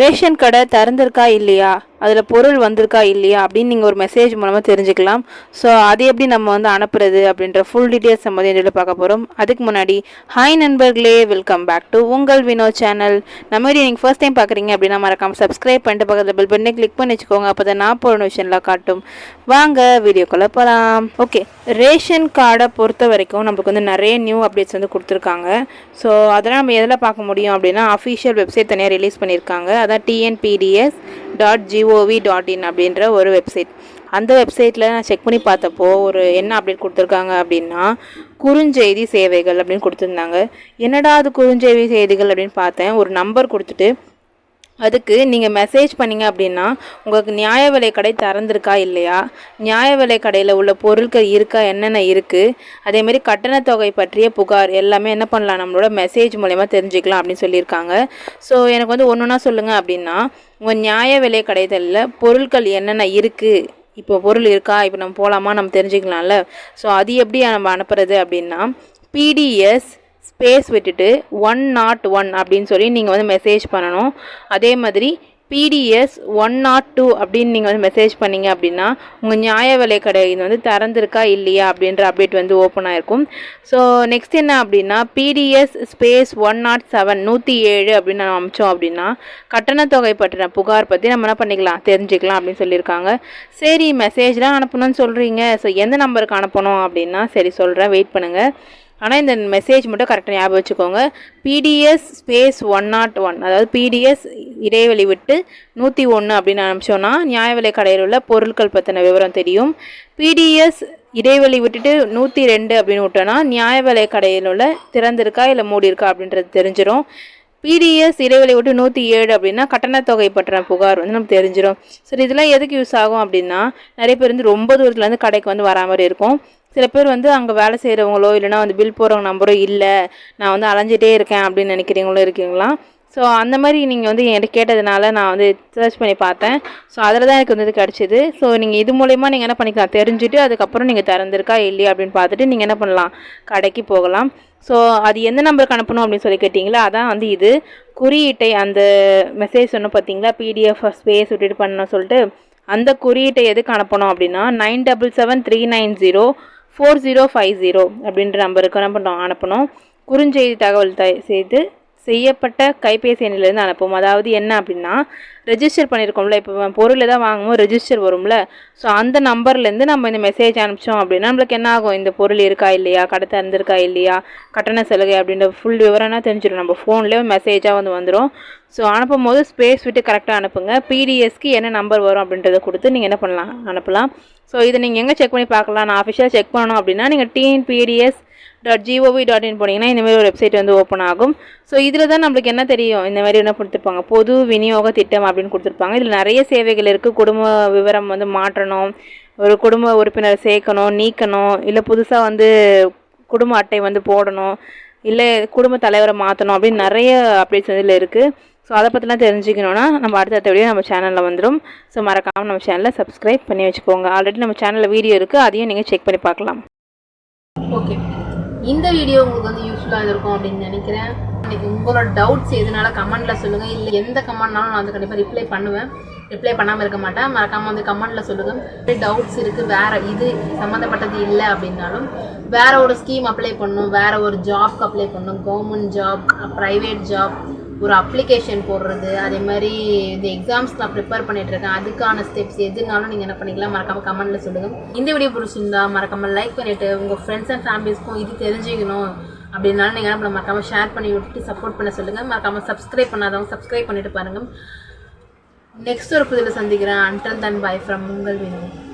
Ration கடை திறந்திருக்கா இல்லையா? அதில் பொருள் வந்திருக்கா இல்லையா? அப்படின்னு நீங்கள் ஒரு மெசேஜ் மூலமாக தெரிஞ்சுக்கலாம். ஸோ அது எப்படி நம்ம வந்து அனுப்புறது அப்படின்ற ஃபுல் டீட்டெயில்ஸ் நம்ம வந்து இதில் பார்க்க போகிறோம் அதுக்கு முன்னாடி ஹாய் நண்பர்களே வெல்கம் பேக் டு உங்கள் வினோ சேனல் நம்ம வீடியோ நீங்கள் ஃபர்ஸ்ட் டைம் பார்க்குறீங்க அப்படின்னா மறக்காம சப்ஸ்கிரைப் பண்ணிட்டு பக்கத்தில் பெல் பண்ணி கிளிக் பண்ணி வச்சுக்கோங்க. அப்போ தான் நான் போகிற விஷயம்லாம் காட்டும். வாங்க வீடியோக்குள்ளே போகலாம் ஓகே ரேஷன் கார்டை பொறுத்த வரைக்கும் நமக்கு வந்து நிறைய நியூ அப்டேட்ஸ் வந்து கொடுத்துருக்காங்க. ஸோ அதெல்லாம் நம்ம எதில் பார்க்க முடியும் அப்படின்னா அஃபிஷியல் வெப்சைட் தனியாக ரிலீஸ் பண்ணியிருக்காங்க. அதான் TNPDS dot gov dot in அப்படின்ற ஒரு வெப்சைட் அந்த வெப்சைட்டில் நான் செக் பண்ணி பார்த்தப்போ ஒரு என்ன அப்டேட் கொடுத்துருக்காங்க அப்படின்னா குறுஞ்செய்தி சேவைகள் அப்படின்னு கொடுத்துருந்தாங்க. என்னடா அது குறுஞ்செய்தி செய்திகள் அப்படின்னு பார்த்தேன். ஒரு நம்பர் கொடுத்துட்டு அதுக்கு நீங்கள் மெசேஜ் பண்ணிங்க அப்படின்னா உங்களுக்கு நியாய விலை கடை திறந்துருக்கா இல்லையா? நியாய விலை கடையில் உள்ள பொருட்கள் இருக்கா? என்னென்ன இருக்குது அதேமாரி கட்டணத் தொகை பற்றிய புகார் எல்லாமே என்ன பண்ணலாம்? நம்மளோட மெசேஜ் மூலயமா தெரிஞ்சுக்கலாம் அப்படின்னு சொல்லியிருக்காங்க. ஸோ எனக்கு வந்து ஒன்று ஒன்றா சொல்லுங்கள் அப்படின்னா உங்கள் நியாய விலை கடைகளில் பொருட்கள் என்னென்ன இருக்குது இப்போ பொருள் இருக்கா? இப்போ நம்ம போகலாமா நம்ம தெரிஞ்சுக்கலாம்ல. ஸோ அது எப்படி நம்ம அனுப்புறது அப்படின்னா பிடிஎஸ் ஸ்பேஸ் விட்டுட்டு ஒன் நாட் ஒன் அப்படின்னு சொல்லி நீங்கள் வந்து மெசேஜ் பண்ணணும். அதே மாதிரி பிடிஎஸ் ஒன் நாட் டூ அப்படின்னு நீங்கள் வந்து மெசேஜ் பண்ணீங்க அப்படின்னா உங்கள் நியாய விலை கடை இது வந்து திறந்திருக்கா இல்லையா அப்படின்ற அப்டேட் வந்து ஓப்பன் ஆகிருக்கும் ஸோ நெக்ஸ்ட் என்ன அப்படின்னா PDS space one nought seven நூற்றி ஏழு அப்படின்னு நம்ம அமிச்சோம் அப்படின்னா கட்டணத் தொகை பற்றின புகார் பற்றி நம்ம என்ன பண்ணிக்கலாம் தெரிஞ்சுக்கலாம் அப்படின்னு சொல்லியிருக்காங்க. சரி மெசேஜ்லாம் அனுப்பணும்னு சொல்கிறீங்க ஸோ எந்த நம்பருக்கு அனுப்பணும் அப்படின்னா சரி சொல்கிறேன் வெயிட் பண்ணுங்கள் ஆனால் இந்த மெசேஜ் மட்டும் கரெக்டாக ஞாபகம் வச்சுக்கோங்க. PDS space one nought one அதாவது பிடிஎஸ் இடைவெளி விட்டு நூற்றி ஒன்று அப்படின்னு அனுப்பிச்சோன்னா நியாய விலை கடையில் உள்ள பொருட்கள் பற்றின விவரம் தெரியும். பிடிஎஸ் இடைவெளி விட்டுட்டு நூற்றி ரெண்டு அப்படின்னு விட்டோன்னா நியாய விலை கடையில் உள்ள திறந்திருக்கா இல்லை மூடி இருக்கா அப்படின்றது தெரிஞ்சிடும் பிடிஎஸ் இடைவெளி விட்டு நூற்றி ஏழு அப்படின்னா கட்டணத்தொகை பற்றின புகார் வந்து நமக்கு தெரிஞ்சிடும் சரி இதெல்லாம் எதுக்கு யூஸ் ஆகும் அப்படின்னா நிறைய பேர் வந்து ரொம்ப தூரத்துலேருந்து கடைக்கு வந்து வரா மாதிரி இருக்கும். சில பேர் வந்து அங்கே வேலை செய்கிறவங்களோ இல்லைனா வந்து பில் போகிறவங்க நம்பரோ இல்லை. நான் வந்து அலைஞ்சிட்டே இருக்கேன் அப்படின்னு நினைக்கிறீங்களோ இருக்கீங்களா? ஸோ அந்த மாதிரி நீங்கள் வந்து என்கிட்ட கேட்டதுனால நான் வந்து சர்ச் பண்ணி பார்த்தேன். ஸோ அதில் தான் எனக்கு வந்து இது கிடச்சிது. ஸோ நீங்கள் இது மூலயமா நீங்கள் என்ன பண்ணிக்கலாம்? தெரிஞ்சுட்டு அதுக்கப்புறம் நீங்கள் திறந்துருக்கா இல்லையா அப்படின்னு பார்த்துட்டு நீங்கள் என்ன பண்ணலாம்? கடைக்கு போகலாம். ஸோ அது எந்த நம்பருக்கு அனுப்பணும் அப்படின்னு சொல்லி கேட்டிங்களா? அதான் வந்து இது. குறியீட்டை அந்த மெசேஜ் சொன்ன பார்த்தீங்களா? பிடிஎஃப் ஸ்பேஸ் விட்டுட்டு பண்ணணும் சொல்லிட்டு அந்த குறியீட்டை எதுக்கு அனுப்பணும் அப்படின்னா nine double seven three nine zero four zero five zero அப்படின்ற நம்பருக்கு என்ன பண்ணோம் அனுப்பணும். குறுஞ்செய்தி தகவல் த செய்து செய்யப்பட்ட கைபேசி எண்ணிலேருந்து அனுப்பும் அதாவது என்ன அப்படின்னா ரெஜிஸ்டர் பண்ணியிருக்கோம்ல இப்போ பொருள் எதாவது வாங்கும்போது ரெஜிஸ்டர் வரும்ல. ஸோ அந்த நம்பர்லேருந்து நம்ம இந்த மெசேஜ் அனுப்பிச்சோம் அப்படின்னா நம்மளுக்கு என்ன ஆகும்? இந்த பொருள் இருக்கா இல்லையா? கடை திறந்திருக்கா இல்லையா? கட்டண சலுகை அப்படின்ற ஃபுல் விவரம்னா தெரிஞ்சிடும் நம்ம ஃபோன்லேயே மெசேஜாக வந்து வந்துடும் ஸோ அனுப்பும் போது ஸ்பேஸ் விட்டு கரெக்டாக அனுப்புங்க. பிடிஎஸ்க்கு என்ன நம்பர் வரும் அப்படின்றத கொடுத்து நீங்கள் என்ன பண்ணலாம்? அனுப்பலாம். ஸோ இதை நீங்கள் எங்கே செக் பண்ணி பார்க்கலாம்? நான் அஃபிஷியலாக செக் பண்ணணும் அப்படின்னா நீங்கள் TNPDS dot gov dot in போனீங்கன்னா இந்தமாதிரி ஒரு வெப்சைட் வந்து ஓப்பன் ஆகும். ஸோ இதில் தான் நம்மளுக்கு என்ன தெரியும்? இந்த மாதிரி என்ன கொடுத்துருப்பாங்க? பொது விநியோக திட்டம் அப்படின்னு கொடுத்துருப்பாங்க. இதில் நிறைய சேவைகள் இருக்குது குடும்ப விவரம் வந்து மாற்றணும் ஒரு குடும்ப உறுப்பினர் சேர்க்கணும் நீக்கணும் இல்லை புதுசாக வந்து குடும்ப அட்டை வந்து போடணும். இல்லை குடும்ப தலைவரை மாற்றணும் அப்படின்னு நிறைய அப்டேட்ஸ் இதில் இருக்குது ஸோ அதை பற்றிலாம் தெரிஞ்சுக்கணுன்னா நம்ம அடுத்தடுத்த வீடியோ நம்ம சேனலில் வந்துடும் ஸோ மறக்காமல் நம்ம சேனலை சப்ஸ்கிரைப் பண்ணி வச்சுக்கோங்க. ஆல்ரெடி நம்ம சேனலில் வீடியோ இருக்குது அதையும் நீங்கள் செக் பண்ணி பார்க்கலாம். ஓகே இந்த வீடியோ உங்களுக்கு வந்து யூஸ்ஃபுல்லாக இருக்கும் அப்படின்னு நினைக்கிறேன். இன்னைக்கு உங்களோட டவுட்ஸ் எதுனால கமெண்ட்டில் சொல்லுங்கள் இல்லை எந்த கமெண்ட்னாலும் நான் வந்து கண்டிப்பாக ரிப்ளை பண்ணுவேன். ரிப்ளை பண்ணாமல் இருக்க மாட்டேன். மறக்காமல் வந்து கமெண்ட்டில் சொல்லுங்கள் டவுட்ஸ் இருக்குது வேறு இது சம்மந்தப்பட்டது இல்லை அப்படின்னாலும் வேற ஒரு ஸ்கீம் அப்ளை பண்ணும். வேற ஒரு ஜாப்க்கு அப்ளை பண்ணும். கவர்மெண்ட் ஜாப் ப்ரைவேட் ஜாப் ஒரு அப்ளிகேஷன் போடுறது அதே மாதிரி இந்த எக்ஸாம்ஸ்க்கு நான் ப்ரிப்பேர் பண்ணிட்டு இருக்கேன் அதுக்கான ஸ்டெப்ஸ் எதுனாலும் நீங்கள் என்ன பண்ணிக்கலாம் மறக்காம கமெண்ட்ல சொல்லுங்கள் இந்த வீடியோ பிடிச்சிருந்தா மறக்காம லைக் பண்ணிட்டு உங்கள் ஃப்ரெண்ட்ஸ் அண்ட் ஃபேமிலிஸ்க்கும் இது தெரிஞ்சுக்கணும் அப்படின்னாலும் நீங்கள் என்ன மறக்காம ஷேர் பண்ணி விட்டுட்டு சப்போர்ட் பண்ண சொல்லுங்கள் மறக்காம சப்ஸ்கிரைப் பண்ணாதவங்க சப்ஸ்கிரைப் பண்ணிட்டு பாருங்கள் நெக்ஸ்ட் ஒரு புதில் சந்திக்கிறேன். அண்டல் தன் பாய் ஃப்ரம் உங்கள் வினோத்.